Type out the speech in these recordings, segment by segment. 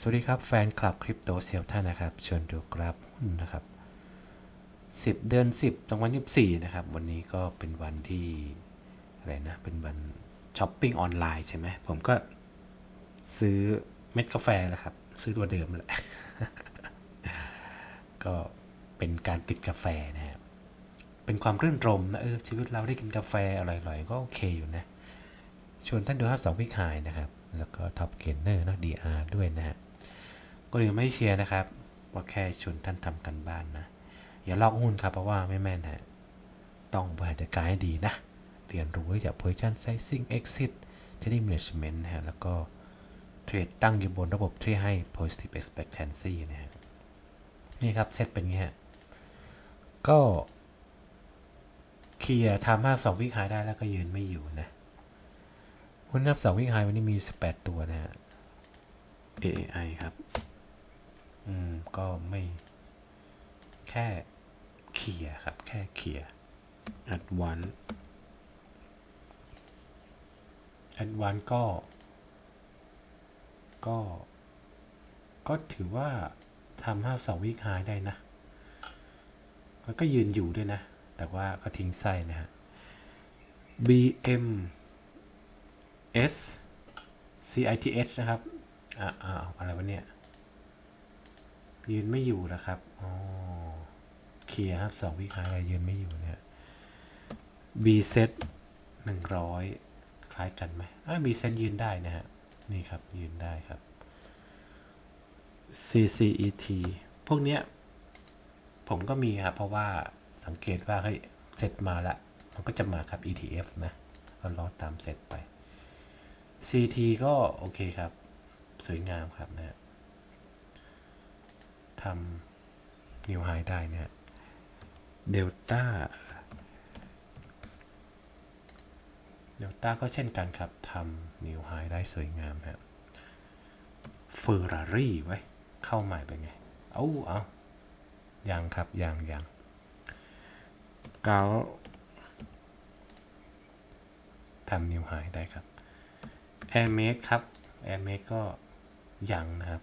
สวัสดีครับ แฟนคลับคริปโตเซียวท่านนะครับเชิญดูกราฟหุ้นนะครับ 10 เดือน 10ตรงวันที่4นะครับ วันนี้ก็เป็นวันที่อะไรนะ เป็นวันช้อปปิ้งออนไลน์ใช่ไหม ผมก็ซื้อเม็ดกาแฟแหละครับ ซื้อตัวเดิมแหละ ก็เป็นการติดกาแฟนะครับเป็นความรื่นรมนะเออชีวิตเราได้กินกาแฟอร่อยๆ ก็โอเคอยู่นะ ชวนท่านดูครับสองวิคายนะครับแล้วก็ท็อปเกนเนอร์นะ DR ด้วยนะฮะ ก็ยังไม่เชียร์นะครับ ว่าแค่ชวนท่านทำกันบ้านนะ อย่าลอกหุ้นครับเพราะว่าไม่แม่นฮะต้องบริหารจัดการให้ดีนะ เรียนรู้จาก position sizing exit trading management นะฮะแล้วก็เทรดตั้งอยู่บนระบบที่ให้ positive expectancy นะฮะนี่ครับเซตเป็นไงฮะก็เคลียร์ทำมาสองวิคายได้แล้วก็ยืนไม่อยู่นะหุ้นนับสองวิคายวันนี้มี 18 ตัวนะฮะ AI ครับ อืม ก็ไม่แค่เคลียร์ครับ แค่เคลียร์อัดวันอัดวันก็ ก็ ก็ถือว่าทำห้าสองวิคายได้นะ มันก็ยืนอยู่ด้วยนะ แต่ว่าก็ทิ้งไส้นะฮะ BM S CITH นะครับ อ่าอ่าอะไรวะเนี่ย ยืนไม่อยู่นะครับอ๋อเคลียร์ครับสองวิคายอะไรยืนไม่อยู่เนี่ย B set หนึ่งร้อยคล้ายกันไหมอ่า B set ยืนได้นะฮะ นี่ครับ ยืนได้ครับ CCET พวกเนี้ย ผมก็มีครับ เพราะว่าสังเกตว่าเฮ้ยเซตมาละ มันก็จะมาครับ ETF นะก็รอตามเซตไป CT ก็โอเคครับ สวยงามครับนะ ทำนิวไฮได้เนี่ยเดลต้าเดลต้าก็เช่นกันครับทำนิวไฮได้สวยงามครับเฟอร์รารี่ไว้ เข้าใหม่เป็นไง เอาเอายังครับ ยังยังเกาทำนิวไฮได้ครับแอร์เมดครับแอร์เมดก็ยังนะครับ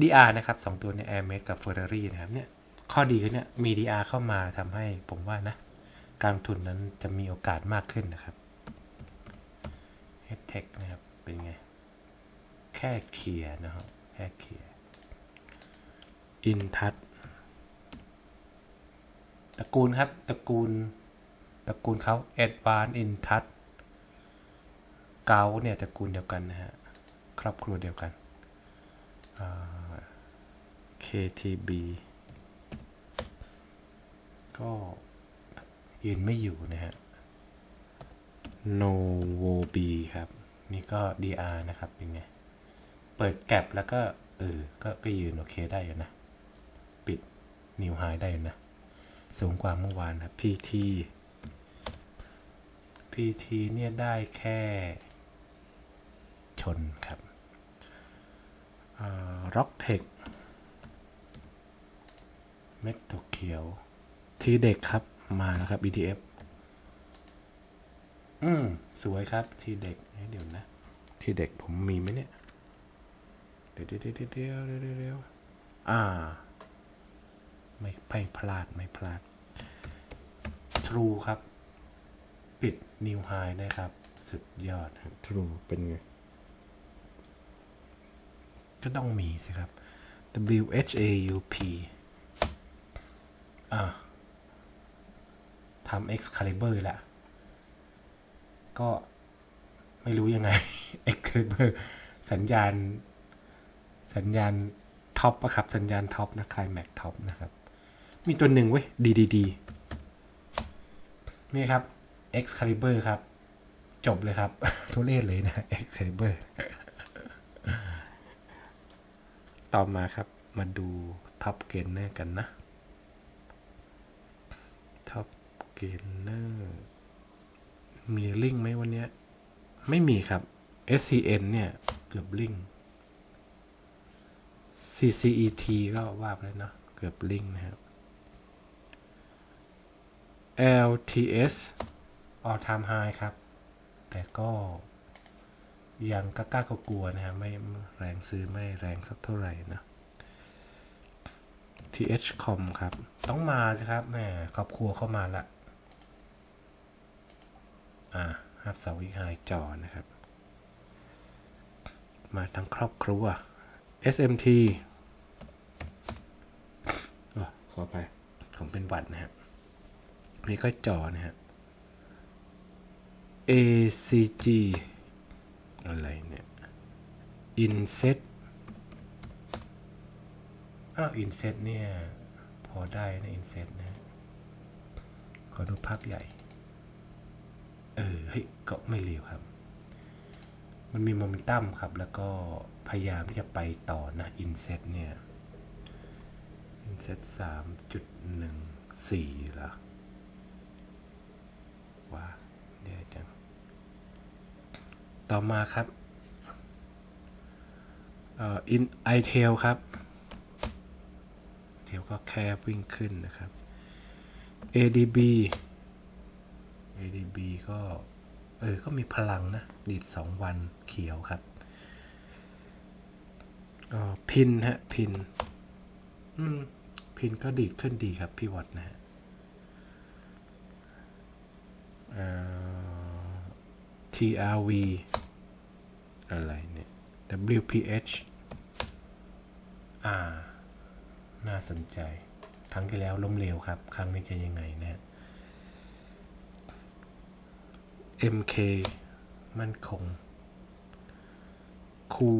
DR นะครับสองตัวเนี่ยแอร์เมดกับ Ferrari นะครับเนี่ยข้อดีคือเนี่ยมี DR เข้ามาทำให้ผมว่านะ การลงทุนนั้นจะมีโอกาสมากขึ้นนะครับ h e t e c h นะครับ เป็นไง แค่เคลียร์นะครับ แค่เคลียร์อินทัศตระกูลครับตระกูลตระกูลเขา Advanced in Touch เกาเนี่ยตระกูลเดียวกันนะฮะครอบครัวเดียวกัน KTB ก็ยืนไม่อยู่นะฮะ Novo B ครับ นี่ก็ DR นะครับ เป็นไง เปิดแก็บแล้วก็ เออ ก็ก็ยืนโอเคได้อยู่นะ ปิดนิวไฮได้อยู่นะ สูงกว่าเมื่อวานครับ PT PT เนี่ยได้แค่ชนครับ ร็อกเทคเม็ดตกเขียว ทีเด็กครับมาแล้วครับ ETF อืม สวยครับทีเด็กเดี๋ยวนะ ทีเด็กผมมีไหมเนี่ย เดี๋ยวเดี๋ยวเดี๋ยวเดี๋ยวเดี๋ยวอ่า ไม่ไม่พลาดไม่พลาด True ครับ ปิดนิวไฮได้ครับ สุดยอดครับ True เป็นไง ก็ต้องมีสิครับ W H A U P อ่าทำ Excalibur แหละ ก็ไม่รู้ยังไง Excalibur สัญญาณ สัญญาณท็อปอะครับ สัญญาณท็อปนะคลายแม็กท็อปนะครับ มีตัวหนึ่งเว้ยดีดีดีนี่ครับ Excalibur ครับ จบเลยครับ ทุเรศเลยนะ Excalibur ต่อมาครับ มาดูท็อปเกนเนอร์กันนะท็อปเกนเนอร์มีลิงก์ไหมวันนี้ไม่มีครับ SCN เนี่ย เกือบลิงก์ CCET ก็ว่าไปแล้วเนาะเกือบลิงก์นะครับ LTS all time high ครับ แต่ก็ ยังกล้าก็กลัวนะฮะไม่แรงซื้อไม่แรงสักเท่าไหร่นะ THCOM ครับ ต้องมาสิครับแหมครอบครัวเข้ามาละอ่าฮับสาอีกไฮจอนะครับ มาทั้งครอบครัว SMT อ๋อขอไป ผมเป็นหวัดนะครับนี่ก็จอนะฮะ ACG อะไรเนี่ย Inset อ้าว Inset เนี่ย พอได้นะ Inset นะ ขอดูภาพใหญ่ เออ เฮ้ย ก็ไม่เร็วครับ มันมีโมเมนตัมครับ แล้วก็พยายามที่จะไปต่อนะ Inset เนี่ย Inset สามจุดหนึ่งสี่เหรอว้าเดี๋ยวจัง ต่อมาครับเอ่อ in i t e l ครับเทลก็แค่วิ่งขึ้นนะครับ adb adb ก็เออ ก็มีพลังนะ ดีด 2 วันเขียวครับอ๋อพินฮะ พิน อืม พินก็ดีดขึ้นดีครับ พี่วัดนะฮะเอ่อ TRV อะไรเนี่ย WPH อ่า น่าสนใจ ครั้งที่แล้วล้มเหลวครับ ครั้งนี้จะยังไงนะ MK มั่นคง คู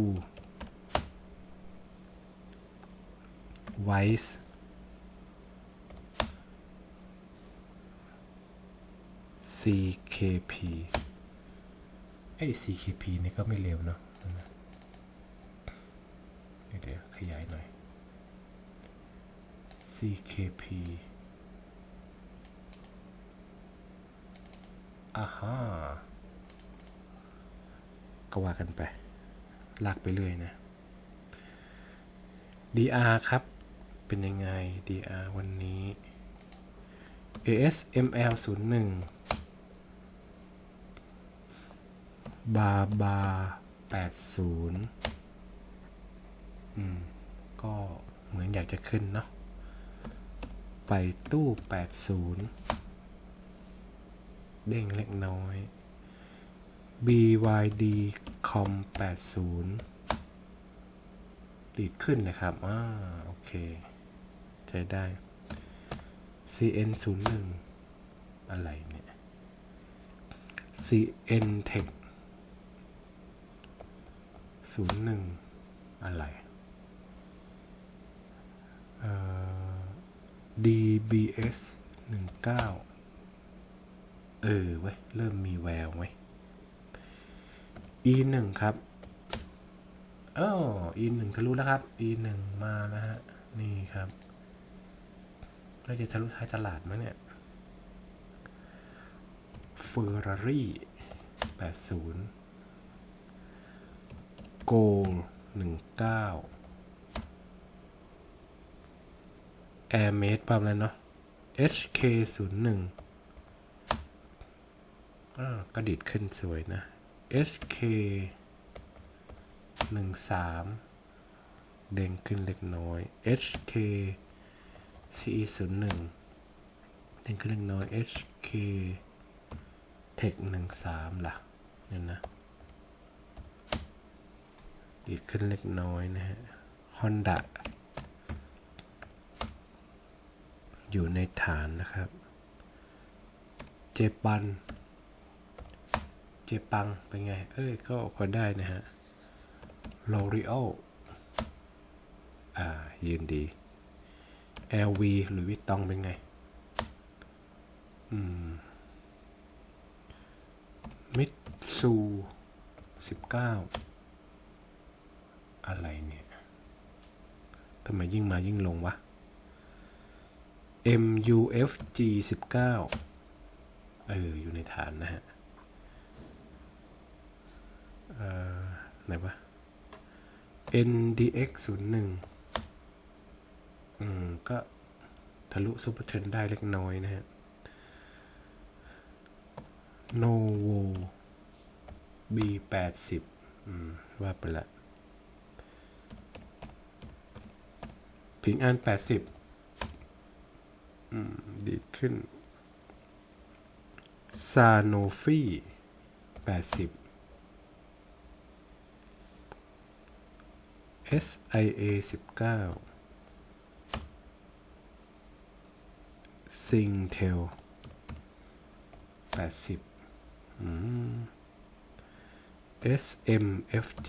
ไวส์ CKP ไอ้ CKP นี่ก็ไม่เร็วเนาะเดี๋ยวขยายหน่อย CKP อ่าฮะก็ว่ากันไป ลากไปเรื่อยนะ DR ครับ เป็นยังไง DR วันนี้ ASML 01 บาบา80อืม ก็เหมือนอยากจะขึ้นเนาะ ไปตู้80เด้งเล็กน้อย BYD com 80ดีดขึ้นนะครับ อ่า โอเค ใช้ได้ CN 01อะไรเนี่ย CN Tech 01อะไรเอ่อ DBS 19 เออเว้ย เริ่มมีแววไว้ย E 1 ครับเออ E 1 ทะลุแล้วครับ E 1 มาแล้วฮะ นี่ครับน่าจะทะลุท้ายตลาดมั้งเนี่ยเฟอร์รารี่80 โกล19 Air m a d e ประมาณนั้นเนาะ HK 01อ่าก็ดิดขึ้นสวยนะ HK 13เด้งขึ้นเล็กน้อย HK CE 01เด้งขึ้นเล็กน้อย HK Tech 13ล่ะเนี่ยนะ ดีดขึ้นเล็กน้อยนะฮะ Honda อยู่ในฐานนะครับ เจปัน เจปัง เป็นไง เอ้ย ก็พอได้นะฮะ l o r e a l อ่า ยืนดี LV หรือวิตตองเป็นไง อืม มิตซูสิบเก้า อะไรเนี่ยทำไมยิ่งมายิ่งลงวะ MUFG 19เออ อยู่ในฐานนะฮะเอ่อไหนวะ NDX 01อืม ก็ทะลุซูเปอร์เทรนได้เล็กน้อยนะฮะ Novo B 80 อืม ว่าไปละ ทิ้งอันแปดสิบดีขึ้นซาโนฟีแปดสิบ SIA 19 Singtel 80 SMFG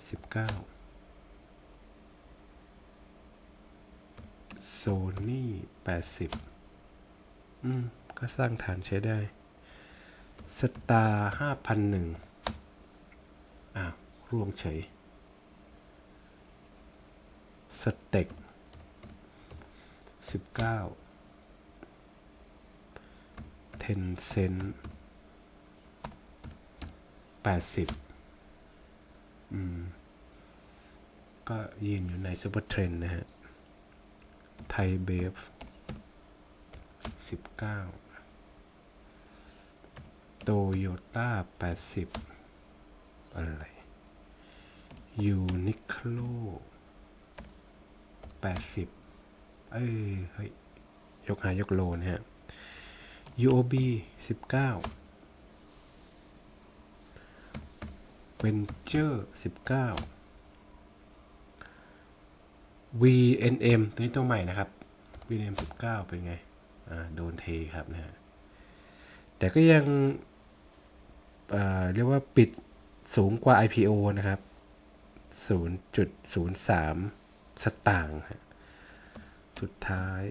19 โซนี่แปดสิบอืม ก็สร้างฐานใช้ได้สตาร์ห้าพันหนึ่งอ้าวร่วงเฉยสเต็กสิบเก้าเทนเซนแปดสิบอืม ก็ยืนอยู่ในซูเปอร์เทรนนะฮะ ทยเบฟสิบเก้าโตโยต้าแปดสิบอะไรยูนิคโลแปดสิบเอ้ย เฮ้ย ยกหายกโลนะฮะ UOB สิบเก้า Venture สิบเก้า VNM ตัวนี้ตัวใหม่นะครับ VNM สิบเก้าเป็นไง อ่า โดนเทครับนะฮะ แต่ก็ยังเอ่อเรียกว่าปิดสูงกว่า IPO นะครับ 0.03 สตางค์ฮะสุดท้าย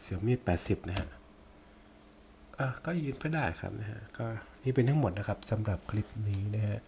เสี่ยมี่80 นะฮะอะก็ยืนไปได้ครับนะฮะ ก็นี่เป็นทั้งหมดนะครับสำหรับคลิปนี้นะฮะ